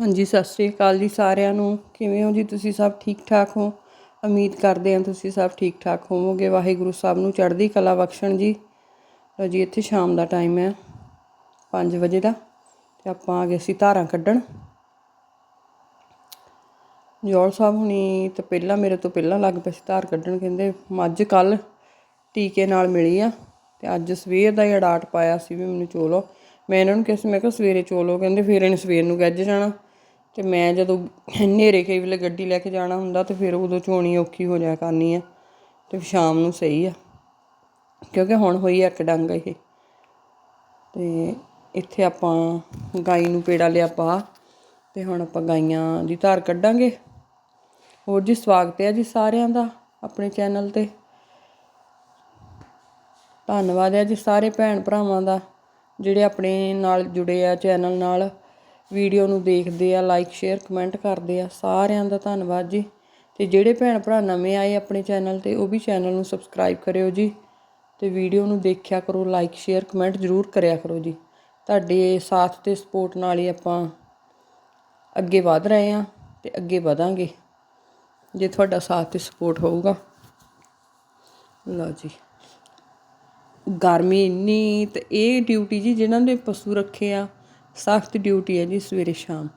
ਹਾਂਜੀ, ਸਤਿ ਸ੍ਰੀ ਅਕਾਲ ਜੀ ਸਾਰਿਆਂ ਨੂੰ। ਕਿਵੇਂ ਹੋ ਜੀ ਤੁਸੀਂ? ਸਭ ਠੀਕ ਠਾਕ ਹੋ? ਉਮੀਦ ਕਰਦੇ ਹਾਂ ਤੁਸੀਂ ਸਭ ਠੀਕ ਠਾਕ ਹੋਵੋਗੇ। ਵਾਹਿਗੁਰੂ ਸਾਹਿਬ ਨੂੰ ਚੜ੍ਹਦੀ ਕਲਾ ਬਖਸ਼ਣ ਜੀ। ਲਓ ਜੀ, ਇੱਥੇ ਸ਼ਾਮ ਦਾ ਟਾਈਮ ਹੈ 5 ਵਜੇ ਦਾ। ਤੇ ਆਪਾਂ ਆ ਗਏ ਸੀ ਧਾਰਾਂ ਕੱਢਣ। ਜੋਲ ਸਾਹਿਬ ਹੁਣੀ ਤਾਂ ਪਹਿਲਾਂ, ਮੇਰੇ ਤੋਂ ਪਹਿਲਾਂ ਲੱਗ ਪਏ ਸੀ ਧਾਰ ਕੱਢਣ। ਕਹਿੰਦੇ, ਮੱਝ ਕੱਲ ਟੀਕੇ ਨਾਲ ਮਿਲੀ ਆ। ਤੇ ਅੱਜ ਸਵੇਰ ਦਾ ਹੀ ਅਡਾਟ ਪਾਇਆ ਸੀ ਵੀ ਮੈਨੂੰ ਚੋਲੋ। ਮੈਂ ਇਹਨਾਂ ਨੂੰ ਕਿਹਾ ਸੀ, ਮੈਂ ਕਿਹਾ ਸਵੇਰੇ ਚੋਲੋ। ਕਹਿੰਦੇ, ਫਿਰ ਇਹਨੇ ਸਵੇਰ ਨੂੰ ਗੱਜ ਜਾਣਾ। ਅਤੇ ਮੈਂ ਜਦੋਂ ਹਨੇਰੇ ਕਈ ਵੇਲੇ ਗੱਡੀ ਲੈ ਕੇ ਜਾਣਾ ਹੁੰਦਾ ਤੇ ਫਿਰ ਉਦੋਂ ਚੋਣੀ ਔਖੀ ਹੋ ਜਾਇਆ ਕਰਨੀ ਆ ਅਤੇ ਸ਼ਾਮ ਨੂੰ ਸਹੀ ਆ। ਕਿਉਂਕਿ ਹੁਣ ਹੋਈ ਇੱਕ ਡੰਗ ਇਹ। ਅਤੇ ਇੱਥੇ ਆਪਾਂ ਗਾਈ ਨੂੰ ਪੇੜਾ ਲਿਆ ਪਾ ਤੇ ਹੁਣ ਆਪਾਂ ਗਾਈਆਂ ਦੀ ਧਾਰ ਕੱਢਾਂਗੇ। ਹੋਰ ਜੀ ਸਵਾਗਤ ਹੈ ਜੀ ਸਾਰਿਆਂ ਦਾ ਆਪਣੇ ਚੈਨਲ ਤੇ। ਧੰਨਵਾਦ ਹੈ ਜੀ ਸਾਰੇ ਭੈਣ ਭਰਾਵਾਂ ਦਾ ਜਿਹੜੇ ਆਪਣੇ ਨਾਲ ਜੁੜੇ ਆ ਚੈਨਲ ਨਾਲ। ਵੀਡੀਓ ਨੂੰ ਦੇਖਦੇ ਆ ਲਾਈਕ ਸ਼ੇਅਰ ਕਮੈਂਟ ਕਰਦੇ ਆ। ਸਾਰਿਆਂ ਦਾ ਧੰਨਵਾਦ ਜੀ। ਤੇ ਜਿਹੜੇ ਭੈਣ ਭਰਾ ਨਵੇਂ ਆਏ ਆਪਣੇ ਚੈਨਲ ਤੇ, ਉਹ ਵੀ ਚੈਨਲ ਨੂੰ ਸਬਸਕ੍ਰਾਈਬ ਕਰਿਓ ਜੀ। ਤੇ ਵੀਡੀਓ ਨੂੰ ਦੇਖਿਆ ਕਰੋ ਲਾਈਕ ਸ਼ੇਅਰ ਕਮੈਂਟ ਜ਼ਰੂਰ ਕਰਿਆ ਕਰੋ ਜੀ। ਤੁਹਾਡੇ ਸਾਥ ਤੇ ਸਪੋਰਟ ਨਾਲ ਹੀ ਆਪਾਂ ਅੱਗੇ ਵਧ ਰਹੇ ਆ ਤੇ ਅੱਗੇ ਵਧਾਂਗੇ। ਜੇ ਤੁਹਾਡਾ ਸਾਥ ਤੇ ਸਪੋਰਟ ਹੋਊਗਾ। ਲਓ ਜੀ। ਗਰਮੀ ਇੰਨੀ ਤੇ ਇਹ ਡਿਊਟੀ ਜੀ, ਜਿਨ੍ਹਾਂ ਨੇ ਪਸ਼ੂ ਰੱਖੇ ਆ ਸਖਤ ਡਿਊਟੀ ਹੈ ਜੀ ਸਵੇਰੇ ਸ਼ਾਮ।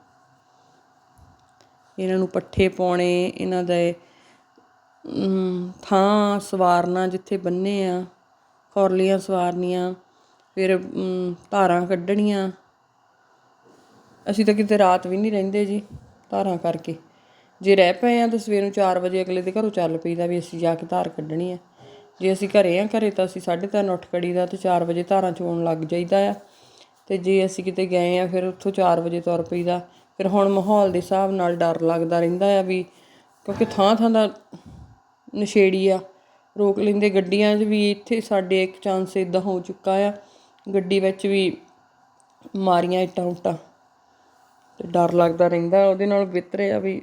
ਇਹਨਾਂ ਨੂੰ ਪੱਠੇ ਪਾਉਣੇ, ਇਹਨਾਂ ਦੇ ਥਾਂ ਸਵਾਰਨਾ ਜਿੱਥੇ ਬੰਨੇ ਆ, ਖੌਰਲੀਆਂ ਸਵਾਰਨੀਆਂ, ਫਿਰ ਧਾਰਾਂ ਕੱਢਣੀਆਂ। ਅਸੀਂ ਤਾਂ ਕਿਤੇ ਰਾਤ ਵੀ ਨਹੀਂ ਰਹਿੰਦੇ ਜੀ ਧਾਰਾਂ ਕਰਕੇ। ਜੇ ਰਹਿ ਪਏ ਆ ਤਾਂ ਸਵੇਰ ਨੂੰ 4 ਵਜੇ ਅਗਲੇ ਦੇ ਘਰੋਂ ਚੱਲ ਪਈਦਾ ਵੀ ਅਸੀਂ ਜਾ ਕੇ ਧਾਰ ਕੱਢਣੀ ਆ। ਜੇ ਅਸੀਂ ਘਰੇ ਆ ਘਰੇ ਤਾਂ ਅਸੀਂ 3:30 ਉੱਠ ਕੜੀ ਦਾ ਤੇ 4 ਵਜੇ ਧਾਰਾਂ ਚੋਣ ਲੱਗ ਜਾਈਦਾ ਆ। ਅਤੇ ਜੇ ਅਸੀਂ ਕਿਤੇ ਗਏ ਹਾਂ ਫਿਰ ਉੱਥੋਂ ਚਾਰ ਵਜੇ ਤੁਰ ਪਈਦਾ। ਫਿਰ ਹੁਣ ਮਾਹੌਲ ਦੇ ਹਿਸਾਬ ਨਾਲ ਡਰ ਲੱਗਦਾ ਰਹਿੰਦਾ ਆ ਵੀ ਕਿਉਂਕਿ ਥਾਂ ਥਾਂ ਦਾ ਨਸ਼ੇੜੀ ਆ। ਰੋਕ ਲੈਂਦੇ ਗੱਡੀਆਂ 'ਚ ਵੀ ਇੱਥੇ ਸਾਡੇ ਇੱਕ ਚਾਂਸ ਇਦਾਂ ਹੋ ਚੁੱਕਾ ਆ, ਗੱਡੀ ਵਿੱਚ ਵੀ ਮਾਰੀਆਂ ਇੱਟਾਂ ਉੱਟਾਂ। ਤੇ ਡਰ ਲੱਗਦਾ ਰਹਿੰਦਾ, ਉਹਦੇ ਨਾਲ ਬਿਹਤਰ ਆ ਵੀ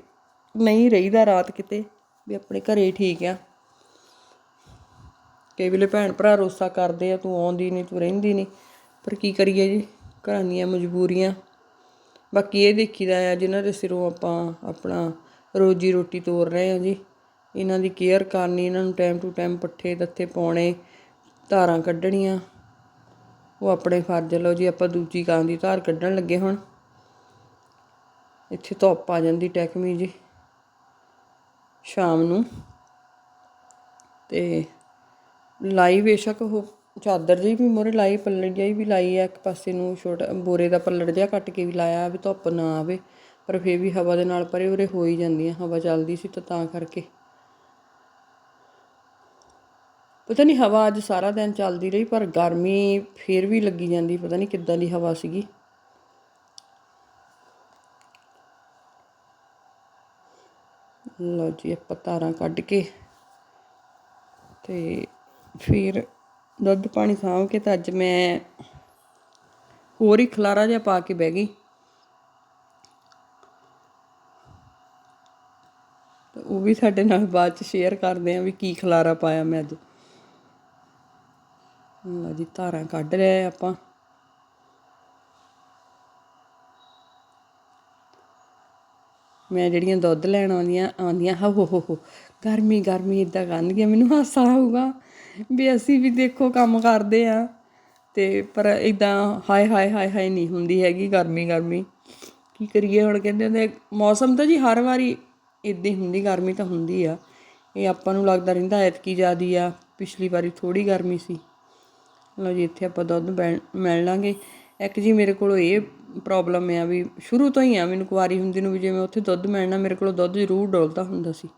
ਨਹੀਂ ਰਹੀਦਾ ਰਾਤ ਕਿਤੇ, ਵੀ ਆਪਣੇ ਘਰੇ ਠੀਕ ਆ। ਕਈ ਵੇਲੇ ਭੈਣ ਭਰਾ ਰੋਸਾ ਕਰਦੇ ਆ, ਤੂੰ ਆਉਂਦੀ ਨਹੀਂ ਤੂੰ ਰਹਿੰਦੀ ਨਹੀਂ ਪਰ ਕੀ ਕਰੀਏ ਜੀ? ਘਰਾਂ ਦੀਆਂ ਮਜਬੂਰੀਆਂ। ਬਾਕੀ ਇਹ ਦੇਖੀਦਾ ਆ, ਜਿਨ੍ਹਾਂ ਦੇ ਸਿਰੋਂ ਆਪਾਂ ਆਪਣਾ ਰੋਜੀ ਰੋਟੀ ਤੋਰ ਰਹੇ ਹਾਂ ਜੀ। ਇਹਨਾਂ ਦੀ ਕੇਅਰ ਕਰਨੀ, ਇਹਨਾਂ ਨੂੰ ਟਾਈਮ ਟੂ ਟਾਈਮ ਪੱਠੇ ਦੱਥੇ ਪਾਉਣੇ, ਧਾਰਾਂ ਕੱਢਣੀਆਂ। ਉਹ ਆਪਣੇ ਫਰਜ਼ ਲਓ ਜੀ, ਆਪਾਂ ਦੂਜੀ ਕਾਂ ਦੀ ਧਾਰ ਕੱਢਣ ਲੱਗੇ ਹੁਣ। ਇੱਥੇ ਧੁੱਪ ਆ ਜਾਂਦੀ ਟੈਕਮੀ ਜੀ, ਸ਼ਾਮ ਨੂੰ। ਤੇ ਲਾਈ ਬੇਸ਼ੱਕ ਉਹ ਚਾਦਰ ਜੀ ਵੀ ਮੋਰੇ ਲਾਈ, ਪੱਲੜ ਜਿਹੀ ਵੀ ਲਾਈ ਆ, ਇੱਕ ਪਾਸੇ ਨੂੰ ਛੋਟਾ ਬੋਰੇ ਦਾ ਪੱਲੜ ਜਿਹਾ ਕੱਟ ਕੇ ਵੀ ਲਾਇਆ ਵੀ ਧੁੱਪ ਨਾ ਆਵੇ, ਪਰ ਫੇਰ ਵੀ ਹਵਾ ਦੇ ਨਾਲ ਪਰੇ ਉਰੇ ਹੋ ਹੀ ਜਾਂਦੀਆਂ, ਹਵਾ ਚੱਲਦੀ ਸੀ ਤਾਂ ਤਾਂ ਕਰਕੇ। ਪਤਾ ਨਹੀਂ ਹਵਾ ਅੱਜ ਸਾਰਾ ਦਿਨ ਚੱਲਦੀ ਰਹੀ, ਪਰ ਗਰਮੀ ਫੇਰ ਵੀ ਲੱਗੀ ਜਾਂਦੀ, ਪਤਾ ਨਹੀਂ ਕਿੱਦਾਂ ਦੀ ਹਵਾ ਸੀਗੀ। ਲਓ ਜੀ, ਆਪਾਂ ਤਾਰਾਂ ਕੱਢ ਕੇ ਤੇ ਫਿਰ ਦੁੱਧ ਪਾਣੀ ਸਾਂਭ ਕੇ ਤਾਂ ਅੱਜ ਮੈਂ ਹੋਰ ਹੀ ਖਲਾਰਾ ਜਿਹਾ ਪਾ ਕੇ ਬਹਿ ਗਈ। ਉਹ ਵੀ ਸਾਡੇ ਨਾਲ ਬਾਅਦ ਚ ਸ਼ੇਅਰ ਕਰਦੇ ਆਂ ਵੀ ਕੀ ਖਲਾਰਾ ਪਾਇਆ ਮੈਂ ਅੱਜ। ਲਓ ਜੀ ਧਾਰਾਂ ਕੱਢ ਲਿਆ ਆਪਾਂ। ਮੈਂ ਜਿਹੜੀਆਂ ਦੁੱਧ ਲੈਣ ਆਉਂਦੀਆਂ ਆਉਂਦੀਆਂ ਹਾ ਹੋ ਹੋ ਹੋ ਗਰਮੀ ਗਰਮੀ ਇਦਾਂ ਕਰਨਗੀਆਂ ਮੈਨੂੰ ਹਾਸਾ ਆਊਗਾ। ਵੀ ਅਸੀਂ ਵੀ ਦੇਖੋ ਕੰਮ ਕਰਦੇ ਆ ਤੇ ਪਰ ਇਦਾਂ ਹਾਏ ਹਾਏ ਹਾਏ ਹਾਏ ਨਹੀਂ ਹੁੰਦੀ ਹੈਗੀ ਗਰਮੀ ਗਰਮੀ। ਕੀ ਕਰੀਏ ਹੁਣ ਕਹਿੰਦੇ ਹੁੰਦੇ, ਮੌਸਮ ਤਾਂ ਜੀ ਹਰ ਵਾਰੀ ਇਦਾਂ ਹੀ ਹੁੰਦੀ, ਗਰਮੀ ਤਾਂ ਹੁੰਦੀ ਆ। ਇਹ ਆਪਾਂ ਨੂੰ ਲੱਗਦਾ ਰਹਿੰਦਾ ਐਤਕੀ ਜ਼ਿਆਦੀ ਆ, ਪਿਛਲੀ ਵਾਰੀ ਥੋੜੀ ਗਰਮੀ ਸੀ। ਲਓ ਜੀ, ਇੱਥੇ ਆਪਾਂ ਦੁੱਧ ਮਿਲ ਲਾਂਗੇ। ਇੱਕ ਜੀ ਮੇਰੇ ਕੋਲ ਇਹ ਪ੍ਰੋਬਲਮ ਆ ਵੀ ਸ਼ੁਰੂ ਤੋਂ ਹੀ ਆ, ਮੈਨੂੰ ਕੁਵਾਰੀ ਹੁੰਦੀ ਨੂੰ ਵੀ ਜਿਵੇਂ ਉੱਥੇ ਦੁੱਧ ਮਿਲਣਾ, ਮੇਰੇ ਕੋਲ ਦੁੱਧ ਜ਼ਰੂਰ ਡੋਲਦਾ ਹੁੰਦਾ ਸੀ।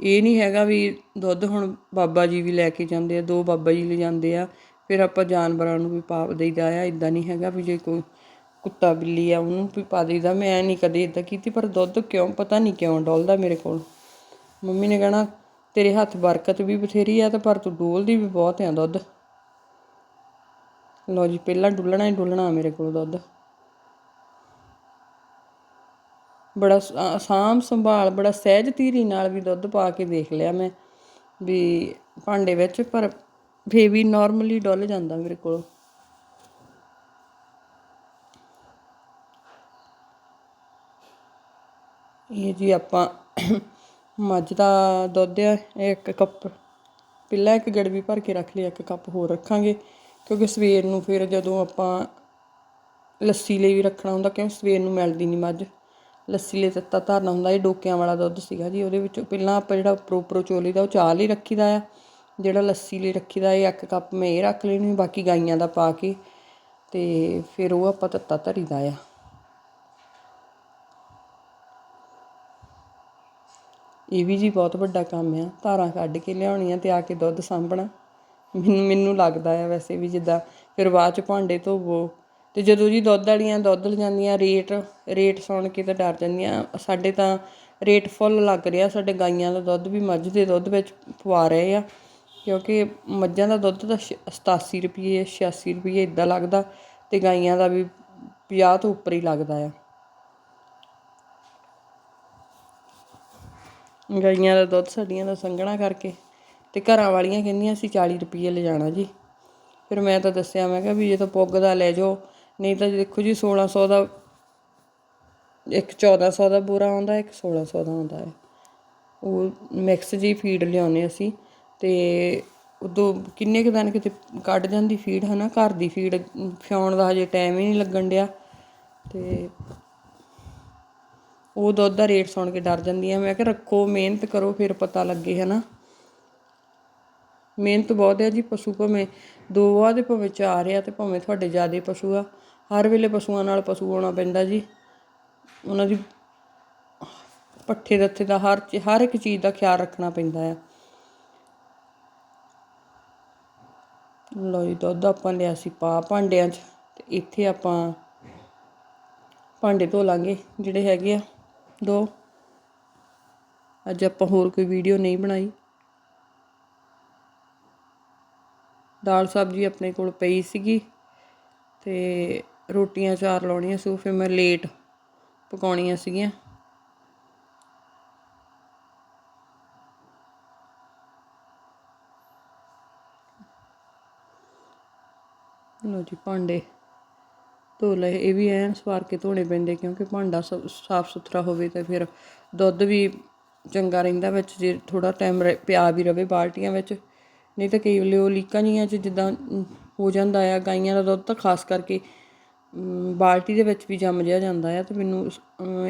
ਇਹ ਨਹੀਂ ਹੈਗਾ ਵੀ ਦੁੱਧ ਹੁਣ ਬਾਬਾ ਜੀ ਵੀ ਲੈ ਕੇ ਜਾਂਦੇ ਆ, ਦੋ ਬਾਬਾ ਜੀ ਲੈ ਜਾਂਦੇ ਆ, ਫਿਰ ਆਪਾਂ ਜਾਨਵਰਾਂ ਨੂੰ ਵੀ ਪਾ ਦਈਦਾ ਆ ਇਦਾਂ ਨਹੀਂ ਹੈਗਾ ਵੀ ਜੇ ਕੋਈ ਕੁੱਤਾ ਬਿੱਲੀ ਆ ਉਹਨੂੰ ਵੀ ਪਾ ਦਈਦਾ। ਮੈਂ ਨਹੀਂ ਕਦੇ ਇਦਾਂ ਕੀਤੀ, ਪਰ ਦੁੱਧ ਕਿਉਂ ਪਤਾ ਨਹੀਂ ਕਿਉਂ ਡੋਲਦਾ ਮੇਰੇ ਕੋਲ। ਮੰਮੀ ਨੇ ਕਹਿਣਾ, ਤੇਰੇ ਹੱਥ ਬਰਕਤ ਵੀ ਬਥੇਰੀ ਆ ਤੇ ਪਰ ਤੂੰ ਡੋਲਦੀ ਵੀ ਬਹੁਤ ਆ ਦੁੱਧ। ਲਓ ਜੀ, ਪਹਿਲਾਂ ਡੁੱਲਣਾ ਹੀ ਡੁੱਲਣਾ ਮੇਰੇ ਕੋਲ ਦੁੱਧ। ਬੜਾ ਸਾਂਭ ਸੰਭਾਲ, ਬੜਾ ਸਹਿਜ ਧੀਰੀ ਨਾਲ ਵੀ ਦੁੱਧ ਪਾ ਕੇ ਦੇਖ ਲਿਆ ਮੈਂ ਵੀ ਭਾਂਡੇ ਵਿੱਚ, ਪਰ ਫੇ ਵੀ ਨਾਰਮਲੀ ਡੁੱਲ ਜਾਂਦਾ ਮੇਰੇ ਕੋਲ। ਇਹ ਜੀ ਆਪਾਂ ਮੱਝ ਦਾ ਦੁੱਧ ਆ ਇੱਕ ਕੱਪ ਪਹਿਲਾਂ ਇੱਕ ਗੜਵੀ ਭਰ ਕੇ ਰੱਖ ਲਿਆ, ਇੱਕ ਕੱਪ ਹੋਰ ਰੱਖਾਂਗੇ, ਕਿਉਂਕਿ ਸਵੇਰ ਨੂੰ ਫਿਰ ਜਦੋਂ ਆਪਾਂ ਲੱਸੀ ਲਈ ਵੀ ਰੱਖਣਾ ਹੁੰਦਾ, ਕਿਉਂ ਸਵੇਰ ਨੂੰ ਮਿਲਦੀ ਨਹੀਂ ਮੱਝ। ਲੱਸੀ ਲਈ ਤੱਤਾ ਧਰਨਾ ਹੁੰਦਾ ਇਹ ਡੋਕਿਆਂ ਵਾਲਾ ਦੁੱਧ ਸੀਗਾ ਜੀ, ਉਹਦੇ ਵਿੱਚੋਂ ਪਹਿਲਾਂ ਆਪਾਂ ਜਿਹੜਾ ਉੱਪਰੋਂ ਉੱਪਰੋਂ ਚੋਲੀ ਦਾ, ਉਹ ਚਾਹ ਲਈ ਰੱਖੀਦਾ ਆ। ਜਿਹੜਾ ਲੱਸੀ ਲਈ ਰੱਖੀਦਾ, ਇਹ ਇੱਕ ਕੱਪ ਮੈਂ ਇਹ ਰੱਖ ਲੈਣੀ ਬਾਕੀ ਗਾਈਆਂ ਦਾ ਪਾ ਕੇ, ਤੇ ਫਿਰ ਉਹ ਆਪਾਂ ਤੱਤਾ ਧਰੀਦਾ ਆ। ਇਹ ਵੀ ਜੀ ਬਹੁਤ ਵੱਡਾ ਕੰਮ ਆ, ਧਾਰਾਂ ਕੱਢ ਕੇ ਲਿਆਉਣੀਆਂ ਤੇ ਆ ਕੇ ਦੁੱਧ ਸਾਂਭਣਾ। ਮੈਨੂੰ ਮੈਨੂੰ ਲੱਗਦਾ ਆ ਵੈਸੇ ਵੀ ਜਿੱਦਾਂ ਫਿਰ ਬਾਅਦ ਚ ਭਾਂਡੇ ਧੋਵੋ ਅਤੇ ਜਦੋਂ ਜੀ ਦੁੱਧ ਵਾਲੀਆਂ, ਦੁੱਧ ਲਿਜਾਂਦੀਆਂ ਰੇਟ ਰੇਟ ਸੁਣ ਕੇ ਤਾਂ ਡਰ ਜਾਂਦੀਆਂ। ਸਾਡੇ ਤਾਂ ਰੇਟ ਫੁੱਲ ਲੱਗ ਰਿਹਾ, ਸਾਡੇ ਗਾਈਆਂ ਦਾ ਦੁੱਧ ਵੀ ਮੱਝ ਦੇ ਦੁੱਧ ਵਿੱਚ ਪਵਾ ਰਹੇ ਆ। ਕਿਉਂਕਿ ਮੱਝਾਂ ਦਾ ਦੁੱਧ ਤਾਂ ਛ- 87 ਰੁਪਏ 86 ਰੁਪਏ ਇਦਾਂ ਲੱਗਦਾ ਅਤੇ ਗਾਈਆਂ ਦਾ ਵੀ 50 ਤੋਂ ਉੱਪਰ ਹੀ ਲੱਗਦਾ ਆ। ਗਾਈਆਂ ਦਾ ਦੁੱਧ ਸਾਡੀਆਂ ਦਾ ਸੰਘਣਾ ਕਰਕੇ ਤੇ ਘਰਾਂ ਵਾਲੀਆਂ ਕਹਿੰਦੀਆਂ ਸੀ 40 ਰੁਪਏ ਲੈ ਜਾਣਾ ਜੀ। ਫਿਰ ਮੈਂ ਤਾਂ ਦੱਸਿਆ, ਮੈਂ ਕਿਹਾ ਵੀ ਜੇ ਤਾਂ ਪੁੱਗਦਾ ਲੈ ਜਾਓ ਨਹੀਂ ਤਾਂ ਦੇਖੋ ਜੀ 1600 ਦਾ ਇੱਕ 1400 ਦਾ ਬੂਰਾ ਆਉਂਦਾ, ਇੱਕ 1600 ਦਾ ਆਉਂਦਾ ਹੈ। ਉਹ ਮਿਕਸ ਜੀ ਫੀਡ ਲਿਆਉਨੇ ਅਸੀਂ ਤੇ ਉਦੋਂ ਕਿੰਨੇ ਕੁ ਦਿਨ ਕਿਤੇ ਕੱਢ ਜਾਂਦੀ ਫੀਡ ਹਨਾ, ਘਰ ਦੀ ਫੀਡ ਫਿਆਉਣ ਦਾ ਹਜੇ ਟਾਈਮ ਹੀ ਨਹੀਂ ਲੱਗਣ ਡਿਆ ਤੇ ਉਹ ਦੁੱਧ ਦਾ ਰੇਟ ਸੁਣ ਕੇ ਡਰ ਜਾਂਦੀਆਂ ਮੈਂ ਕਿਹਾ ਰੱਖੋ, ਮਿਹਨਤ ਕਰੋ, ਫਿਰ ਪਤਾ ਲੱਗੇ ਹਨਾ। ਮਿਹਨਤ ਬਹੁਤ ਹੈ ਜੀ ਪਸ਼ੂ, ਭਾਵੇਂ ਦੋ ਆ ਤੇ ਭਾਵੇਂ ਚਾਰ ਆ ਤੇ ਭਾਵੇਂ ਤੁਹਾਡੇ ਜ਼ਿਆਦੇ ਪਸ਼ੂ ਆ। ਹਰ ਵੇਲੇ ਪਸ਼ੂਆਂ ਨਾਲ ਪਸ਼ੂ ਆਉਣਾ ਪੈਂਦਾ ਜੀ। ਉਹਨਾਂ ਦੀ ਪੱਠੇ ਦੱਥੇ ਦਾ ਹਰ ਹਰ ਇੱਕ ਚੀਜ਼ ਦਾ ਖਿਆਲ ਰੱਖਣਾ ਪੈਂਦਾ ਆ। ਲਓ ਜੀ, ਦੁੱਧ ਆਪਾਂ ਲਿਆ ਸੀ ਪਾ ਭਾਂਡਿਆਂ 'ਚ ਤੇ ਇੱਥੇ ਆਪਾਂ ਭਾਂਡੇ ਧੋ ਲਾਂਗੇ ਜਿਹੜੇ ਹੈਗੇ ਆ, ਦੋ। ਅੱਜ ਆਪਾਂ ਹੋਰ ਕੋਈ ਵੀਡੀਓ ਨਹੀਂ ਬਣਾਈ। ਦਾਲ ਸਬਜ਼ੀ ਆਪਣੇ ਕੋਲ ਪਈ ਸੀਗੀ ਤੇ ਰੋਟੀਆਂ ਚਾਰ ਲਾਉਣੀਆਂ ਸੀ, ਉਹ ਫਿਰ ਮੈਂ ਲੇਟ ਪਕਾਉਣੀਆਂ ਸੀਗੀਆਂ। ਲੋ ਜੀ, ਭਾਂਡੇ ਧੋ ਲਏ। ਇਹ ਵੀ ਐਨ ਸਵਾਰ ਕੇ ਧੋਣੇ ਪੈਂਦੇ, ਕਿਉਂਕਿ ਭਾਂਡਾ ਸਾਫ਼ ਸੁਥਰਾ ਹੋਵੇ ਤਾਂ ਫਿਰ ਦੁੱਧ ਵੀ ਚੰਗਾ ਰਹਿੰਦਾ ਵਿੱਚ, ਜੇ ਥੋੜਾ ਟਾਈਮ ਪਿਆ ਵੀ ਰਵੇ ਬਾਲਟੀਆਂ ਵਿੱਚ। ਨਹੀਂ ਤਾਂ ਕਈ ਵੇਲੇ ਉਹ ਲੀਕਾਂ ਜੀਆਂ ਚ ਜਿੱਦਾਂ ਹੋ ਜਾਂਦਾ ਆ, ਗਾਈਆਂ ਦਾ ਦੁੱਧ ਤਾਂ ਖਾਸ ਕਰਕੇ ਬਾਲਟੀ ਦੇ ਵਿੱਚ ਵੀ ਜੰਮ ਜਿਹਾ ਜਾਂਦਾ ਆ ਤੇ ਮੈਨੂੰ ਸ-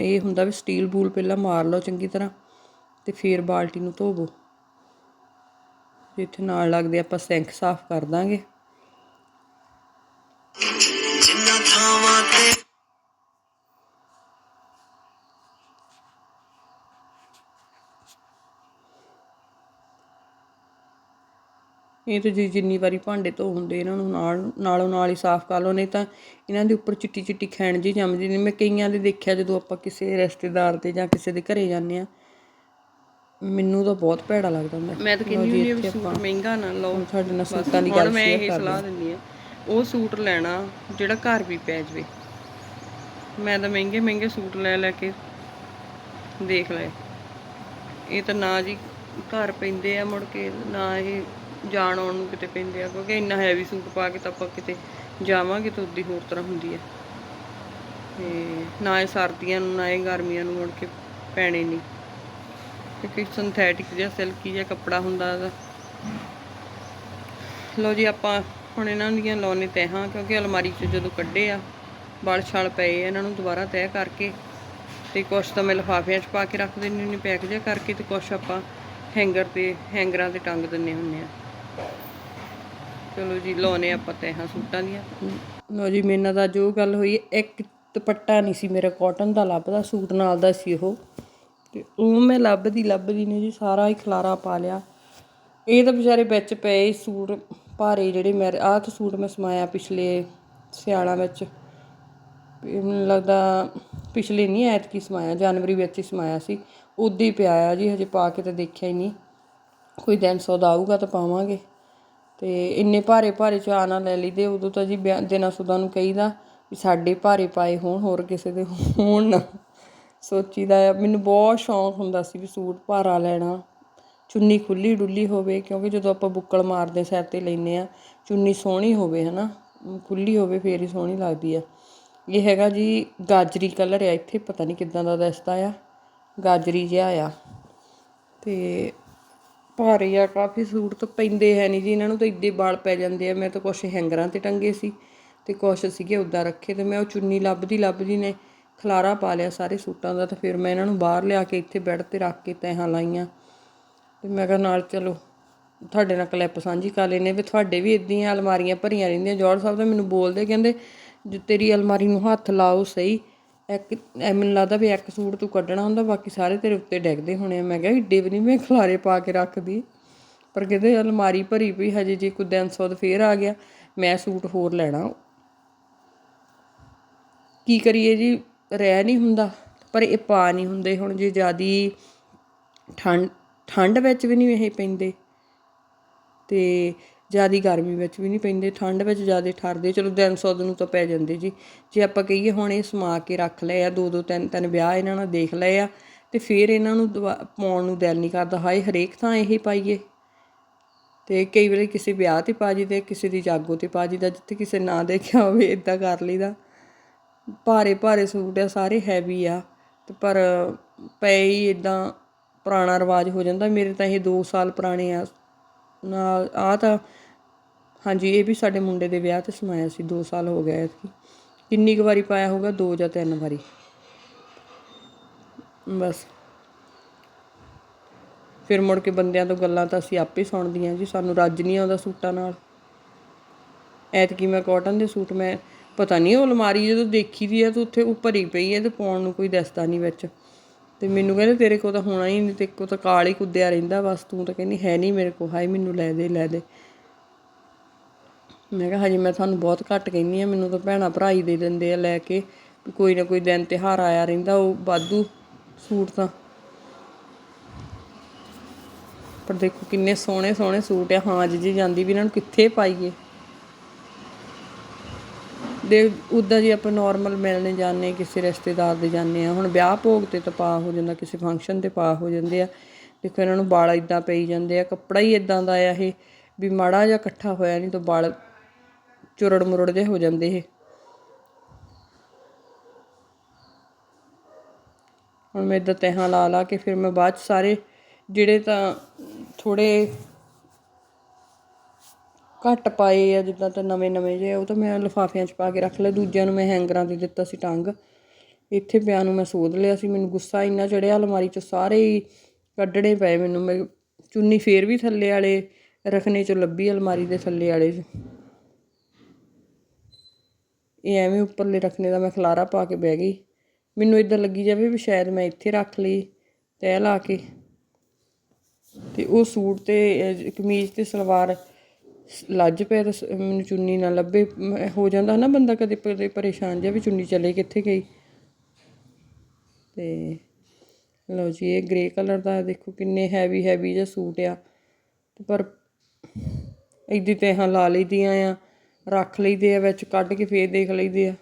ਇਹ ਹੁੰਦਾ ਵੀ ਸਟੀਲ ਬੂਲ ਪਹਿਲਾਂ ਮਾਰ ਲਓ ਚੰਗੀ ਤਰ੍ਹਾਂ ਤੇ ਫਿਰ ਬਾਲਟੀ ਨੂੰ ਧੋਵੋ। ਜਿੱਥੇ ਨਾਲ ਲੱਗਦੇ ਆਪਾਂ ਸਿੰਕ ਸਾਫ਼ ਕਰ ਦਾਂਗੇ। ਇਹ ਤਾਂ ਜੀ ਜਿੰਨੀ ਵਾਰੀ ਭਾਂਡੇ ਧੋ ਹੁੰਦੇ ਇਹਨਾਂ ਨੂੰ ਨਾਲ ਨਾਲੋਂ ਨਾਲ ਹੀ ਸਾਫ਼ ਕਰ ਲਓ ਨਹੀਂ ਤਾਂ ਇਹਨਾਂ ਦੇ ਉੱਪਰ ਚਿੱਟੀ ਚਿੱਟੀ ਖੈਣ ਜੀ ਜੰਮਦੀ ਨਹੀਂ ਮੈਂ ਕਈਆਂ ਦੇ ਦੇਖਿਆ ਜਦੋਂ ਆਪਾਂ ਕਿਸੇ ਰਿਸ਼ਤੇਦਾਰ ਦੇ ਜਾਂ ਕਿਸੇ ਦੇ ਘਰੇ ਜਾਂਦੇ ਆ ਮੈਨੂੰ ਤਾਂ ਬਹੁਤ ਭੈੜਾ ਲੱਗਦਾ ਹੁੰਦਾ। ਮੈਂ ਤਾਂ ਕਹਿੰਦੀ ਹੁੰਦੀ ਵੀ ਸੂਟ ਮਹਿੰਗਾ ਨਾ ਲਓ। ਸਾਡੇ ਨਾਲ ਸੂਟਾਂ ਦੀ ਗੱਲ ਮੈਂ ਇਹ ਸਲਾਹ ਦਿੰਦੀ। ਆ ਉਹ ਸੂਟ ਲੈਣਾ ਜਿਹੜਾ ਘਰ ਵੀ ਪੈ ਜਵੇ। ਮੈਂ ਤਾਂ ਮਹਿੰਗੇ ਮਹਿੰਗੇ ਸੂਟ ਲੈ ਲੈ ਕੇ ਦੇਖ ਲਏ। ਇਹ ਤਾਂ ਨਾ ਜੀ ਘਰ ਪੈਂਦੇ ਆ ਮੁੜ ਕੇ ਨਾ ਇਹ ਜਾਣ ਆਉਣ ਨੂੰ ਕਿਤੇ ਪੈਂਦੇ ਆ, ਕਿਉਂਕਿ ਇੰਨਾ ਹੈਵੀ ਸੂਟ ਪਾ ਕੇ ਤਾਂ ਆਪਾਂ ਕਿਤੇ ਜਾਵਾਂਗੇ ਤਾਂ ਉਦੀ ਹੋਰ ਤਰ੍ਹਾਂ ਹੁੰਦੀ ਹੈ ਤੇ ਨਾ ਇਹ ਸਰਦੀਆਂ ਨੂੰ, ਨਾ ਇਹ ਗਰਮੀਆਂ ਨੂੰ ਮੁੜ ਕੇ ਪੈਣੇ ਨਹੀਂ ਕਿਉਂਕਿ ਸਿੰਥੈਟਿਕ ਜਿਹਾ ਸਿਲਕੀ ਜਿਹਾ ਕੱਪੜਾ ਹੁੰਦਾ ਇਹਦਾ ਲਓ ਜੀ, ਆਪਾਂ ਹੁਣ ਇਹਨਾਂ ਦੀਆਂ ਲਾਉਣੇ ਤੈਹਾਂ ਕਿਉਂਕਿ ਅਲਮਾਰੀ 'ਚ ਜਦੋਂ ਕੱਢੇ ਆ ਬਲ ਛਾਲ ਪਏ ਇਹਨਾਂ ਨੂੰ ਦੁਬਾਰਾ ਤੈਅ ਕਰਕੇ ਤੇ ਕੁਛ ਤਾਂ ਮੈਂ ਲਿਫਾਫਿਆਂ 'ਚ ਪਾ ਕੇ ਰੱਖ ਦਿੰਦੀ ਹੁੰਦੀ, ਪੈਕ ਜਿਹਾ ਕਰਕੇ ਤੇ ਕੁਛ ਆਪਾਂ ਹੈਂਗਰ ਤੇ ਹੈਂਗਰਾਂ ਤੇ ਟੰਗ ਦਿੰਨੇ ਹੁੰਨੇ ਆ। ਚਲੋ ਜੀ ਲਾਉਣੇ ਆਪਾਂ ਤੈਹਾਂ ਸੂਟਾਂ ਦੀਆਂ। ਲੋ ਜੀ, ਮੇਰੇ ਨਾਲ ਜੋ ਗੱਲ ਹੋਈ, ਇੱਕ ਦੁਪੱਟਾ ਨਹੀਂ ਸੀ ਮੇਰਾ ਕਾਟਨ ਦਾ ਲੱਭਦਾ, ਸੂਟ ਨਾਲ ਦਾ ਸੀ ਉਹ। ਤੇ ਉਹ ਮੈਂ ਲੱਭਦੀ ਲੱਭਦੀ ਨੇ ਜੀ, ਸਾਰਾ ਹੀ ਖਲਾਰਾ ਪਾ ਲਿਆ। ਇਹ ਤਾਂ ਵਿਚਾਰੇ ਵਿੱਚ ਪਏ ਸੂਟ, ਭਾਰੇ ਜਿਹੜੇ ਮੈਂ, ਆਹ ਤਾਂ ਸੂਟ ਮੈਂ ਸਮਾਇਆ ਪਿਛਲੇ ਸਿਆਲਾਂ ਵਿੱਚ। ਮੈਨੂੰ ਲੱਗਦਾ ਪਿਛਲੇ ਨਹੀਂ, ਐਤਕੀ ਸਮਾਇਆ, ਜਨਵਰੀ ਵਿੱਚ ਹੀ ਸਮਾਇਆ ਸੀ। ਉਦੋਂ ਹੀ ਪਿਆ ਆ ਜੀ, ਹਜੇ ਪਾ ਕੇ ਤਾਂ ਦੇਖਿਆ ਹੀ ਨਹੀਂ। ਕੋਈ ਦਿਨ ਸੌਦਾ ਆਊਗਾ ਤਾਂ ਪਾਵਾਂਗੇ। ਤੇ ਇੰਨੇ ਭਾਰੇ ਭਾਰੇ ਚਾਅ ਨਾਲ ਲੈ ਲਈਦੇ ਉਦੋਂ ਤਾਂ ਜੀ ਵਿਆਹ- ਦਿਨਾਂ ਸੁਦਾ ਨੂੰ ਕਹੀਦਾ ਵੀ ਸਾਡੇ ਭਾਰੇ ਪਾਏ ਹੋਣ, ਹੋਰ ਕਿਸੇ ਦੇ ਹੋਣ ਨਾ। ਸੋਚੀਦਾ ਆ, ਮੈਨੂੰ ਬਹੁਤ ਸ਼ੌਂਕ ਹੁੰਦਾ ਸੀ ਵੀ ਸੂਟ ਭਾਰਾ ਲੈਣਾ। ਚੁੰਨੀ ਖੁੱਲੀ ਡੁੱਲੀ ਹੋਵੇ, ਕਿਉਂਕਿ ਜਦੋਂ ਆਪਾਂ ਬੁੱਕਲ ਮਾਰਦੇ ਸਿਰ ਤੇ ਲੈਨੇ ਆ ਚੁੰਨੀ ਸੋਹਣੀ ਹੋਵੇ, ਹਨਾ ਖੁੱਲੀ ਹੋਵੇ, ਫੇਰ ਹੀ ਸੋਹਣੀ ਲੱਗਦੀ ਆ। ਇਹ ਹੈਗਾ ਜੀ ਗਾਜਰੀ ਕਲਰ ਆ, ਇੱਥੇ ਪਤਾ ਨਹੀਂ ਕਿੱਦਾਂ ਦਾ ਦਿਸਦਾ ਆ, ਗਾਜਰੀ ਜਿਹਾ ਆ। ਤੇ ਭਾਰੇ ਆ, ਕਾਫੀ ਸੂਟ ਤਾਂ ਪੈਂਦੇ ਹੈ ਨਹੀਂ ਜੀ, ਇਹਨਾਂ ਨੂੰ ਤਾਂ ਇੱਦੇ ਵਾਲ ਪੈ ਜਾਂਦੇ ਆ। ਮੈਂ ਤਾਂ ਕੁਛ ਹੈਂਗਰਾਂ ਤੇ ਟੰਗੇ ਸੀ ਤੇ ਕੁਛ ਸੀਗੇ ਉੱਦਾਂ ਰੱਖੇ ਤੇ ਮੈਂ ਉਹ ਚੁੰਨੀ ਲੱਭਦੀ ਲੱਭਦੀ ਨੇ ਖਲਾਰਾ ਪਾ ਲਿਆ ਸਾਰੇ ਸੂਟਾਂ ਦਾ ਤੇ ਫਿਰ ਮੈਂ ਇਹਨਾਂ ਨੂੰ ਬਾਹਰ ਲਿਆ ਕੇ ਇੱਥੇ ਬੈੱਡ ਤੇ ਰੱਖ ਕੇ ਤੈਹਾਂ ਲਾਈਆਂ। ਤੇ ਮੈਂ ਕਿਹਾ ਨਾਲ ਚਲੋ, ਤੁਹਾਡੇ ਨਾਲ ਕਲਿੱਪ ਸਾਂਝੀ ਕਰ ਲੈਨੇ ਵੀ ਤੁਹਾਡੇ ਵੀ ਇਦਾਂ ਅਲਮਾਰੀਆਂ ਭਰੀਆਂ ਰਹਿੰਦੀਆਂ। ਜੋੜ ਸਾਹਿਬ ਤਾਂ ਮੈਨੂੰ ਬੋਲਦੇ ਕਹਿੰਦੇ, ਜੇ ਤੇਰੀ ਅਲਮਾਰੀ ਨੂੰ ਹੱਥ ਲਾਓ ਸਹੀ ਇੱਕ ਐ ਮੈਨੂੰ ਲੱਗਦਾ ਵੀ ਇੱਕ ਸੂਟ ਤੂੰ ਕੱਢਣਾ ਹੁੰਦਾ, ਬਾਕੀ ਸਾਰੇ ਤੇਰੇ ਉੱਤੇ ਡਿੱਗਦੇ ਹੋਣੇ ਆ। ਮੈਂ ਕਿਹਾ ਏਡੇ ਵੀ ਨਹੀਂ ਮੈਂ ਖਲਾਰੇ ਪਾ ਕੇ ਰੱਖਦੀ। ਪਰ ਕਹਿੰਦੇ ਅਲਮਾਰੀ ਭਰੀ ਪਈ, ਹਜੇ ਜੇ ਕੋਈ ਦਿਨ ਸੌਦ ਫੇਰ ਆ ਗਿਆ, ਮੈਂ ਸੂਟ ਹੋਰ ਲੈਣਾ। ਕੀ ਕਰੀਏ ਜੀ, ਰਹਿ ਨਹੀਂ ਹੁੰਦਾ। ਪਰ ਇਹ ਪਾ ਨਹੀਂ ਹੁੰਦੇ ਹੁਣ, ਜੇ ਜਿਆਦੀ ਠੰਡ ਠੰਡ ਵਿੱਚ ਵੀ ਨਹੀਂ ਇਹ ਪੈਂਦੇ। ਤੇ ਜ਼ਿਆਦਾ ਗਰਮੀ ਵਿੱਚ ਵੀ ਨਹੀਂ ਪੈਂਦੇ, ਠੰਡ ਵਿੱਚ ਜ਼ਿਆਦਾ ਠਰਦੇ, ਚਲੋ ਦਿਨ ਸੌਦ ਨੂੰ ਤਾਂ ਪੈ ਜਾਂਦੇ ਜੀ। ਜੇ ਆਪਾਂ ਕਹੀਏ ਹੁਣ ਇਹ ਸਮਾ ਕੇ ਰੱਖ ਲਏ ਆ ਦੋ ਦੋ ਤਿੰਨ ਤਿੰਨ ਵਿਆਹ ਇਹਨਾਂ ਨਾਲ ਦੇਖ ਲਏ ਆ, ਤੇ ਫਿਰ ਇਹਨਾਂ ਨੂੰ ਦੁਬਾ- ਪਾਉਣ ਨੂੰ ਦਿਲ ਨਹੀਂ ਕਰਦਾ। ਹਾਏ, ਹਰੇਕ ਥਾਂ ਇਹੀ ਪਾਈਏ। ਤੇ ਕਈ ਵਾਰੀ ਕਿਸੇ ਵਿਆਹ ਤੇ ਪਾ ਜੀ ਜੀਦੇ ਕਿਸੇ ਦੀ ਜਾਗੋ ਤੇ ਪਾ ਜੀ ਦਾ ਜਿੱਥੇ ਕਿਸੇ ਨਾ ਦੇਖਿਆ ਹੋਵੇ ਇਦਾਂ ਕਰ ਲਈਦਾ। ਭਾਰੇ ਭਾਰੇ ਸੂਟ ਆ, ਸਾਰੇ ਹੈਵੀ ਆ, ਤੇ ਪਰ ਪਏ ਹੀ ਇਦਾਂ ਪੁਰਾਣਾ ਰਿਵਾਜ ਹੋ ਜਾਂਦਾ। ਮੇਰੇ ਤਾਂ ਇਹ 2 ਸਾਲ ਪੁਰਾਣੇ ਆ। ਨਾਲ ਆ ਤਾਂ ਹਾਂਜੀ, ਇਹ ਵੀ ਸਾਡੇ ਮੁੰਡੇ ਦੇ ਵਿਆਹ ਤੇ ਸਮਾਇਆ ਸੀ 2 ਸਾਲ ਹੋ ਗਏ ਐਤਕੀ ਕਿੰਨੀ ਕੁ ਵਾਰੀ ਪਾਇਆ ਹੋਊਗਾ? ਦੋ ਜਾਂ ਤਿੰਨ ਵਾਰੀ। ਬਸ। ਫਿਰ ਮੁੜ ਕੇ ਬੰਦਿਆਂ ਤੋਂ ਗੱਲਾਂ ਤਾਂ ਅਸੀਂ ਆਪੇ ਸੁਣਦੀਆਂ ਜੀ, ਸਾਨੂੰ ਰੱਜ ਨਹੀਂ ਆਉਂਦਾ ਸੂਟਾਂ ਨਾਲ। ਐਤਕੀ ਮੈਂ ਕਾਟਨ ਦੇ ਸੂਟ, ਮੈਂ ਪਤਾ ਨਹੀਂ ਉਹ ਅਲਮਾਰੀ ਜਦੋਂ ਦੇਖੀ ਦੀ ਆ ਤਾਂ ਉੱਥੇ ਉੱਪਰ ਹੀ ਪਈ ਹੈ ਤੇ ਪਾਉਣ ਨੂੰ ਕੋਈ ਦਿਸਦਾ ਨਹੀਂ ਵਿੱਚ। ਤੇ ਮੈਨੂੰ ਕਹਿੰਦੇ ਤੇਰੇ ਕੋਲ ਤਾਂ ਹੋਣਾ ਹੀ ਨਹੀਂ ਤੇ ਕੋ ਤਾਂ ਕਾਲ ਹੀ ਕੁੱਦਿਆ ਰਹਿੰਦਾ ਬਸ, ਤੂੰ ਤਾਂ ਕਹਿੰਦੀ ਹੈ ਨਹੀਂ ਮੇਰੇ ਕੋਲ, ਹਾਏ ਮੈਨੂੰ ਲੈ ਦੇ ਲੈ ਦੇ। ਮੈਂ ਕਿਹਾ, ਹਜੇ ਮੈਂ ਤੁਹਾਨੂੰ ਬਹੁਤ ਘੱਟ ਕਹਿੰਦੀ ਆ ਮੈਨੂੰ ਤਾਂ ਭੈਣਾ ਭਰਾ ਹੀ ਦੇ ਦਿੰਦੇ ਆ ਲੈ ਕੇ। ਵੀ ਕੋਈ ਨਾ ਕੋਈ ਦਿਨ ਤਿਉਹਾਰ ਆਇਆ ਰਹਿੰਦਾ, ਉਹ ਵਾਧੂ ਸੂਟ ਤਾਂ। ਪਰ ਦੇਖੋ, ਕਿੰਨੇ ਸੋਹਣੇ ਸੋਹਣੇ ਸੂਟ ਆ। ਹਾਂ ਜੀ ਜਾਂਦੀ ਵੀ ਇਹਨਾਂ ਨੂੰ ਕਿੱਥੇ ਪਾਈਏ? ਦੇ, ਉਦਾਂ ਜੀ ਆਪਾਂ ਨਾਰਮਲ ਮਿਲਣੇ ਜਾਂਦੇ ਕਿਸੇ ਰਿਸ਼ਤੇਦਾਰ ਦੇ ਜਾਂਦੇ ਆ ਹੁਣ ਵਿਆਹ ਭੋਗ ਤੇ ਤਾਂ ਪਾ ਹੋ ਜਾਂਦਾ, ਕਿਸੇ ਫੰਕਸ਼ਨ ਤੇ ਪਾ ਹੋ ਜਾਂਦੇ ਆ। ਦੇਖੋ, ਇਹਨਾਂ ਨੂੰ ਵਾਲ ਇਦਾਂ ਪਈ ਜਾਂਦੇ ਆ। ਕੱਪੜਾ ਹੀ ਇਦਾਂ ਦਾ ਆ ਇਹ, ਵੀ ਮਾੜਾ ਜਿਹਾ ਇਕੱਠਾ ਹੋਇਆ ਨਹੀਂ ਤਾਂ ਵਾਲ ਚੁਰੜ ਮੁਰੜ ਜਿਹੇ ਹੋ ਜਾਂਦੇ ਇਹ। ਹੁਣ ਮੈਂ ਇਦਾਂ ਤਹਾਂ ਲਾ ਲਾ ਕੇ ਫਿਰ ਮੈਂ ਬਾਅਦ ਚ ਸਾਰੇ ਜਿਹੜੇ ਤਾਂ ਥੋੜੇ ਘੱਟ ਪਾਏ ਆ, ਜਿੱਦਾਂ ਤਾਂ ਨਵੇਂ ਨਵੇਂ ਜਿਹੇ ਉਹ ਤਾਂ ਮੈਂ ਲਿਫਾਫਿਆਂ 'ਚ ਪਾ ਕੇ ਰੱਖ ਲਿਆ ਦੂਜਿਆਂ ਨੂੰ ਮੈਂ ਹੈਂਗਰਾਂ ਤੇ ਦਿੱਤਾ ਸੀ ਟੰਗ। ਇੱਥੇ ਪਿਆ ਨੂੰ ਮੈਂ ਸੋਧ ਲਿਆ ਸੀ। ਮੈਨੂੰ ਗੁੱਸਾ ਇੰਨਾ ਚੜਿਆ, ਅਲਮਾਰੀ 'ਚੋਂ ਸਾਰੇ ਹੀ ਕੱਢਣੇ ਪਏ ਮੈਨੂੰ। ਮੈਂ ਚੁੰਨੀ ਫੇਰ ਵੀ ਥੱਲੇ ਵਾਲੇ ਰੱਖਣੇ 'ਚੋਂ ਲੱਭੀ ਅਲਮਾਰੀ ਦੇ ਥੱਲੇ ਵਾਲੇ। ਇਹ ਐਵੇਂ ਉੱਪਰਲੇ ਰੱਖਣੇ ਦਾ ਮੈਂ ਖਲਾਰਾ ਪਾ ਕੇ ਬਹਿ ਗਈ। ਮੈਨੂੰ ਇਦਾਂ ਲੱਗੀ ਜਾਵੇ ਵੀ ਸ਼ਾਇਦ ਮੈਂ ਇੱਥੇ ਰੱਖ ਲਈ ਤੈਅ ਲਾ ਕੇ। ਤੇ ਉਹ ਸੂਟ ਤੇ ਕਮੀਜ਼ ਤੇ ਸਲਵਾਰ ਸ- ਲੱਜ ਪਏ ਤੇ ਸ- ਮੈਨੂੰ ਚੁੰਨੀ ਨਾ ਲੱਭੇ। ਮ- ਹੋ ਜਾਂਦਾ ਨਾ ਬੰਦਾ ਕਦੇ ਕਦੇ ਪਰੇਸ਼ਾਨ ਜਿਹਾ ਵੀ ਚੁੰਨੀ ਚਲੇ ਕਿੱਥੇ ਗਈ। ਤੇ ਲਓ ਜੀ, ਇਹ ਗ੍ਰੇ ਕਲਰ ਦਾ ਦੇਖੋ ਕਿੰਨੇ ਹੈਵੀ ਹੈਵੀ ਜਿਹਾ ਸੂਟ ਆ। ਤੇ ਪਰ ਇੱਦੀ ਤੇ ਹਾਂ ਲਾ ਲਈਦੀਆਂ ਆ। ਰੱਖ ਲਈਦੇ ਆ, ਵਿੱਚ ਕੱਢ ਕੇ ਫੇਰ ਦੇਖ ਲਈਦੇ ਆ।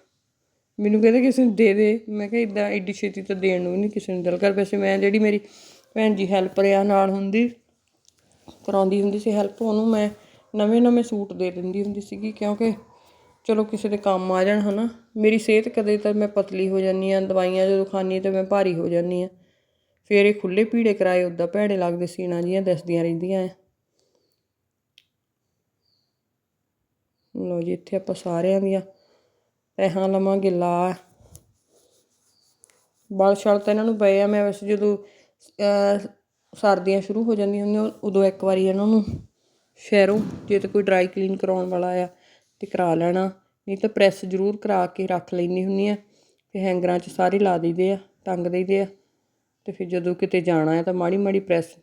ਮੈਨੂੰ ਕਹਿੰਦੇ ਕਿਸੇ ਨੂੰ ਦੇ ਦੇ। ਮੈਂ ਕਿਹਾ ਇਦਾਂ ਐਡੀ ਛੇਤੀ ਤਾਂ ਦੇਣ ਨੂੰ ਨਹੀਂ ਕਿਸੇ ਨੂੰ ਦਿਲ ਕਰ ਵੈਸੇ ਮੈਂ ਜਿਹੜੀ ਮੇਰੀ ਭੈਣ ਜੀ ਹੈਲਪਰ ਆ, ਨਾਲ ਹੁੰਦੀ, ਕਰਾਉਂਦੀ ਹੁੰਦੀ ਸੀ ਹੈਲਪ, ਉਹਨੂੰ ਮੈਂ ਨਵੇਂ ਨਵੇਂ ਸੂਟ ਦੇ ਦਿੰਦੀ ਹੁੰਦੀ ਸੀਗੀ, ਕਿਉਂਕਿ ਚਲੋ ਕਿਸੇ ਦੇ ਕੰਮ ਆ ਜਾਣ, ਹਨਾ। ਮੇਰੀ ਸਿਹਤ ਕਦੇ ਤਾਂ ਮੈਂ ਪਤਲੀ ਹੋ ਜਾਂਦੀ ਆ, ਦਵਾਈਆਂ ਜਦੋਂ ਖਾਂਦੀ ਤਾਂ ਮੈਂ ਭਾਰੀ ਹੋ ਜਾਂਦੀ ਆ। ਫਿਰ ਇਹ ਖੁੱਲੇ ਪੀੜੇ ਕਰਾਏ ਉਦਾਂ ਭੈੜੇ ਲੱਗਦੇ ਸੀਣਾ ਜੀਆਂ, ਦੱਸਦੀਆਂ ਰਹਿੰਦੀਆਂ ਆ। ਲਓ ਜੀ, ਇੱਥੇ ਆਪਾਂ ਸਾਰਿਆਂ ਦੀਆਂ ਤਹਾਂ ਲਵਾਂਗੇ, ਲਾ। ਬਲ ਛਾਲ ਤਾਂ ਇਹਨਾਂ ਨੂੰ ਪਏ ਆ, ਮੈਂ ਵੈਸੇ ਜਦੋਂ ਸਰਦੀਆਂ ਸ਼ੁਰੂ ਹੋ ਜਾਂਦੀਆਂ ਹੁੰਦੀਆਂ, ਉਦੋਂ ਇੱਕ ਵਾਰੀ ਇਹਨਾਂ ਨੂੰ ਸ਼ਹਿਰੋਂ, ਜੇ ਤਾਂ ਕੋਈ ਡਰਾਈ ਕਲੀਨ ਕਰਾਉਣ ਵਾਲਾ ਆ ਤੇ ਕਰਾ ਲੈਣਾ, ਨਹੀਂ ਤਾਂ ਪ੍ਰੈਸ ਜ਼ਰੂਰ ਕਰਾ ਕੇ ਰੱਖ ਲੈਣੀ ਹੁੰਦੀ ਆ, ਤੇ ਹੈਂਗਰਾਂ 'ਚ ਸਾਰੇ ਲਾ ਦਈਦੇ ਆ ਟੰਗ ਦਈਦੇ ਆ, ਤੇ ਫਿਰ ਜਦੋਂ ਕਿਤੇ ਜਾਣਾ ਹੈ ਤਾਂ ਮਾੜੀ ਮਾੜੀ ਪ੍ਰੈਸ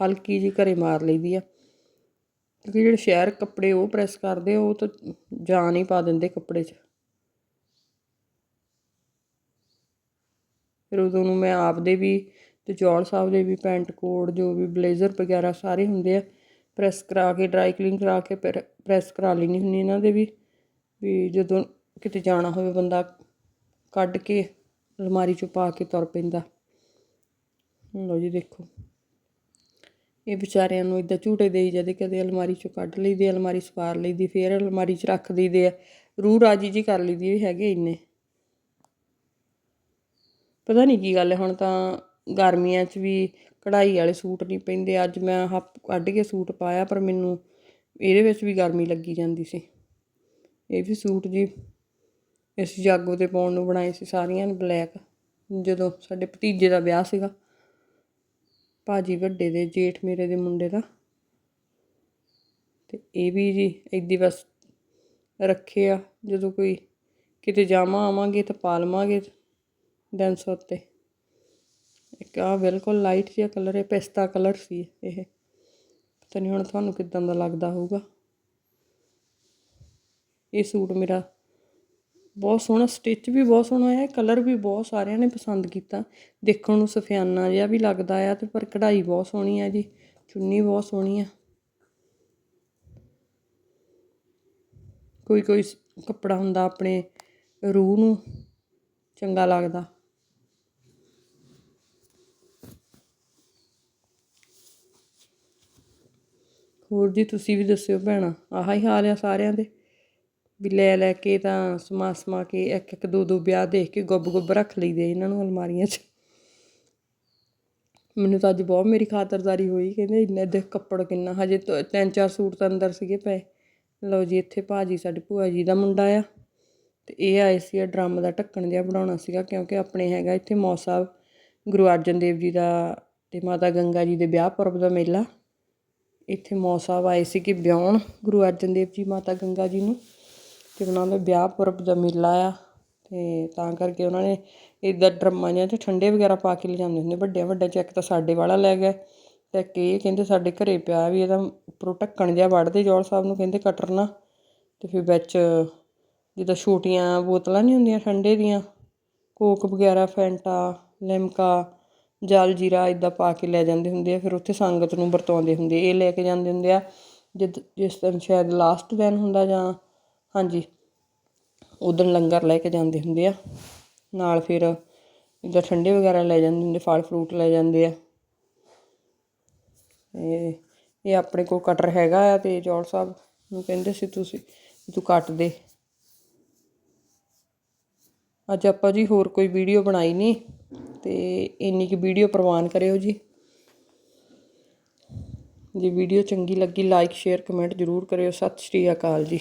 ਹਲਕੀ ਜੀ ਘਰੇ ਮਾਰ ਲਈਦੀ ਆ। ਕਿਉਂਕਿ ਜਿਹੜੇ ਸ਼ਹਿਰ ਕੱਪੜੇ ਉਹ ਪ੍ਰੈਸ ਕਰਦੇ ਆ, ਉਹ ਤਾਂ ਜਾਨ ਹੀ ਪਾ ਦਿੰਦੇ ਕੱਪੜੇ 'ਚ। ਫਿਰ ਉਦੋਂ ਨੂੰ ਮੈਂ ਆਪਦੇ ਵੀ ਤੇ ਜੌਲ ਸਾਹਿਬ ਦੇ ਵੀ ਪੈਂਟ ਕੋਟ ਜੋ ਵੀ ਬਲੇਜ਼ਰ ਵਗੈਰਾ ਸਾਰੇ ਹੁੰਦੇ ਆ ਪ੍ਰੈਸ ਕਰਾ ਕੇ ਡਰਾਈ ਕਲੀਨ ਕਰਾ ਕੇ ਪ੍ਰੈਸ ਕਰਾ ਲੈਣੀ ਹੁੰਦੀ ਇਹਨਾਂ ਦੇ ਵੀ ਵੀ ਜਦੋਂ ਕਿਤੇ ਜਾਣਾ ਹੋਵੇ ਬੰਦਾ ਕੱਢ ਕੇ ਅਲਮਾਰੀ 'ਚੋਂ ਪਾ ਕੇ ਤੁਰ ਪੈਂਦਾ। ਲਓ ਜੀ ਦੇਖੋ। ਇਹ ਵਿਚਾਰਿਆਂ ਨੂੰ ਇਦਾਂ ਝੂਟੇ ਦੇਈ ਜਾਂਦੇ ਕਦੇ ਅਲਮਾਰੀ 'ਚੋਂ ਕੱਢ ਲਈਦੀ, ਅਲਮਾਰੀ ਸਵਾਰ ਲਈਦੀ, ਫੇਰ ਅਲਮਾਰੀ 'ਚ ਰੱਖ ਦਈਦੇ ਆ। ਰੂਹ ਰਾਜੀ ਜੀ ਕਰ ਲਈਦੀ, ਵੀ ਹੈਗੇ ਇੰਨੇ। ਪਤਾ ਨਹੀਂ ਕੀ ਗੱਲ ਹੈ, ਹੁਣ ਤਾਂ ਗਰਮੀਆਂ 'ਚ ਵੀ ਕਢਾਈ ਵਾਲੇ ਸੂਟ ਨਹੀਂ ਪੈਂਦੇ। ਅੱਜ ਮੈਂ ਹੱਪ ਕੱਢ ਕੇ ਸੂਟ ਪਾਇਆ, ਪਰ ਮੈਨੂੰ ਇਹਦੇ ਵਿੱਚ ਵੀ ਗਰਮੀ ਲੱਗੀ ਜਾਂਦੀ ਸੀ। ਇਹ ਵੀ ਸੂਟ ਜੀ ਅਸੀਂ ਜਾਗੋ ਤੇ ਪਾਉਣ ਨੂੰ ਬਣਾਏ ਸੀ ਸਾਰੀਆਂ ਨੇ ਬਲੈਕ। ਜਦੋਂ ਸਾਡੇ ਭਤੀਜੇ ਦਾ ਵਿਆਹ ਸੀਗਾ ਭਾਜੀ ਵੱਡੇ ਦੇ, ਜੇਠ ਮੇਰੇ ਦੇ ਮੁੰਡੇ ਦਾ। ਤੇ ਇਹ ਵੀ ਜੀ ਏਦੀ ਬਸ ਰੱਖੇ ਆ। ਜਦੋਂ ਕੋਈ ਕਿਤੇ ਜਾਵਾਂ ਆਵਾਂਗੇ ਤਾਂ ਪਾ ਲਵਾਂਗੇ ਡੈਂਸ ਉੱਤੇ ਇੱਕ ਆ ਬਿਲਕੁਲ ਲਾਈਟ ਜਿਹਾ ਕਲਰ ਹੈ, ਪਿਸਤਾ ਕਲਰ ਸੀ ਇਹ। ਪਤਾ ਨਹੀਂ ਹੁਣ ਤੁਹਾਨੂੰ ਕਿਦਾਂ ਦਾ ਲੱਗਦਾ ਹੋਊਗਾ। ਇਹ ਸੂਟ ਮੇਰਾ ਬਹੁਤ ਸੋਹਣਾ ਸਟਿਚ ਵੀ ਬਹੁਤ ਸੋਹਣਾ ਹੈ ਕਲਰ ਵੀ ਬਹੁਤ ਸਾਰਿਆਂ ਨੇ ਪਸੰਦ ਕੀਤਾ। ਦੇਖਣ ਨੂੰ ਸਫਿਆਨਾ ਜਿਹਾ ਵੀ ਲੱਗਦਾ ਆ ਤੇ ਪਰ ਕਢਾਈ ਬਹੁਤ ਸੋਹਣੀ ਹੈ ਜੀ, ਚੁੰਨੀ ਬਹੁਤ ਸੋਹਣੀ ਆ। ਕੋਈ ਕੋਈ ਕੱਪੜਾ ਹੁੰਦਾ ਆਪਣੇ ਰੂਹ ਨੂੰ ਚੰਗਾ ਲੱਗਦਾ। ਹੋਰ ਜੀ ਤੁਸੀਂ ਵੀ ਦੱਸਿਓ ਭੈਣਾ, ਆਹ ਹੀ ਹਾਲ ਆ ਸਾਰਿਆਂ ਦੇ। ਵੀ ਲੈ ਲੈ ਕੇ ਤਾਂ ਸਮਾ ਸਮਾ ਕੇ ਇੱਕ ਇੱਕ, ਦੋ ਦੋ ਵਿਆਹ ਦੇਖ ਕੇ ਗੁੱਬ ਗੁੱਬ ਰੱਖ ਲਈਦੇ ਇਹਨਾਂ ਨੂੰ ਅਲਮਾਰੀਆਂ 'ਚ। ਮੈਨੂੰ ਤਾਂ ਅੱਜ ਬਹੁਤ ਮੇਰੀ ਖਾਤਰਦਾਰੀ ਹੋਈ, ਕਹਿੰਦੇ ਇੰਨੇ ਦੇ ਕੱਪੜ ਕਿੰਨਾ, ਹਜੇ ਤਾਂ ਤਿੰਨ, ਚਾਰ ਸੂਟ ਤਾਂ ਅੰਦਰ ਸੀਗੇ ਪਏ। ਲਓ ਜੀ, ਇੱਥੇ ਭਾਜੀ, ਸਾਡੇ ਭੂਆ ਜੀ ਦਾ ਮੁੰਡਾ ਆ, ਤੇ ਇਹ ਆਏ ਸੀ ਆ ਡਰਮ ਦਾ ਢੱਕਣ ਜਿਹਾ ਬਣਾਉਣਾ ਸੀਗਾ, ਕਿਉਂਕਿ ਆਪਣੇ ਹੈਗਾ ਇੱਥੇ ਮੌ ਸਾਹਿਬ, ਗੁਰੂ ਅਰਜਨ ਦੇਵ ਜੀ ਦਾ ਤੇ ਮਾਤਾ ਗੰਗਾ ਜੀ ਦੇ ਵਿਆਹ ਪੁਰਬ ਦਾ ਮੇਲਾ। ਇੱਥੇ ਮੌ ਸਾਹਿਬ ਆਏ ਸੀ ਕਿ ਵਿਆਹਣ, ਗੁਰੂ ਅਰਜਨ ਦੇਵ ਜੀ, ਮਾਤਾ ਗੰਗਾ ਜੀ ਨੂੰ। ਅਤੇ ਉਹਨਾਂ ਦਾ ਵਿਆਹ ਪੁਰਬ ਦਾ ਮੇਲਾ ਆ ਅਤੇ ਤਾਂ ਕਰਕੇ ਉਹਨਾਂ ਨੇ ਇੱਦਾਂ ਡਰਮਾਂ ਜਿਹਾ 'ਚ ਠੰਡੇ ਵਗੈਰਾ ਪਾ ਕੇ ਲਿਜਾਂਦੇ ਹੁੰਦੇ ਵੱਡਿਆਂ ਵੱਡਾ ਚੈੱਕ ਤਾਂ ਸਾਡੇ ਵਾਲਾ ਲੈ ਗਏ ਤੇ ਇੱਕ ਇਹ ਕਹਿੰਦੇ ਸਾਡੇ ਘਰੇ ਪਿਆ ਵੀ ਇਹਦਾ ਉੱਪਰੋਂ ਢੱਕਣ ਜਿਹਾ ਵੜਦੇ ਜੋੜ ਸਾਹਿਬ ਨੂੰ ਕਹਿੰਦੇ ਕਟਰਨਾ ਅਤੇ ਫਿਰ ਵਿੱਚ ਜਿੱਦਾਂ ਛੋਟੀਆਂ ਬੋਤਲਾਂ ਨਹੀਂ ਹੁੰਦੀਆਂ ਠੰਡੇ ਦੀਆਂ, ਕੋਕ ਵਗੈਰਾ, ਫੈਂਟਾ, ਲਿਮਕਾ, ਜਲ ਜੀਰਾ ਇਦਾਂ ਪਾ ਕੇ ਲੈ ਜਾਂਦੇ ਹੁੰਦੇ ਆ, ਫਿਰ ਉੱਥੇ ਸੰਗਤ ਨੂੰ ਵਰਤਾਉਂਦੇ ਹੁੰਦੇ ਇਹ ਲੈ ਕੇ ਜਾਂਦੇ ਹੁੰਦੇ ਆ ਜਿੱਦ, ਜਿਸ ਦਿਨ ਸ਼ਾਇਦ ਲਾਸਟ ਦਿਨ ਹੁੰਦਾ ਜਾਂ ਹਾਂਜੀ। ਉਦੋਂ ਲੰਗਰ ਲੈ ਕੇ ਜਾਂਦੇ ਹੁੰਦੇ ਆ। ਨਾਲ ਫਿਰ ਇਦਾਂ ਠੰਡੇ ਵਗੈਰਾ ਲੈ ਜਾਂਦੇ ਹੁੰਦੇ, ਫਲ ਫਰੂਟ ਲੈ ਜਾਂਦੇ ਆ। ਇਹ ਇਹ ਆਪਣੇ ਕੋਲ ਕਟਰ ਹੈਗਾ ਆ ਤੇ ਜੋੜ ਸਾਹਿਬ ਨੂੰ ਕਹਿੰਦੇ ਸੀ, ਤੁਸੀਂ, ਤੂੰ ਕੱਟ ਦੇ। ਅੱਜ ਆਪਾਂ ਜੀ ਹੋਰ ਕੋਈ ਵੀਡੀਓ ਬਣਾਈ ਨਹੀਂ ਤੇ ਇੰਨੀ ਕੁ ਵੀਡੀਓ ਪ੍ਰਵਾਨ ਕਰਿਓ ਜੀ। ਜੇ ਵੀਡੀਓ ਚੰਗੀ ਲੱਗੀ ਲਾਈਕ ਸ਼ੇਅਰ ਕਮੈਂਟ ਜ਼ਰੂਰ ਕਰਿਓ। ਸਤਿ ਸ਼੍ਰੀ ਅਕਾਲ ਜੀ।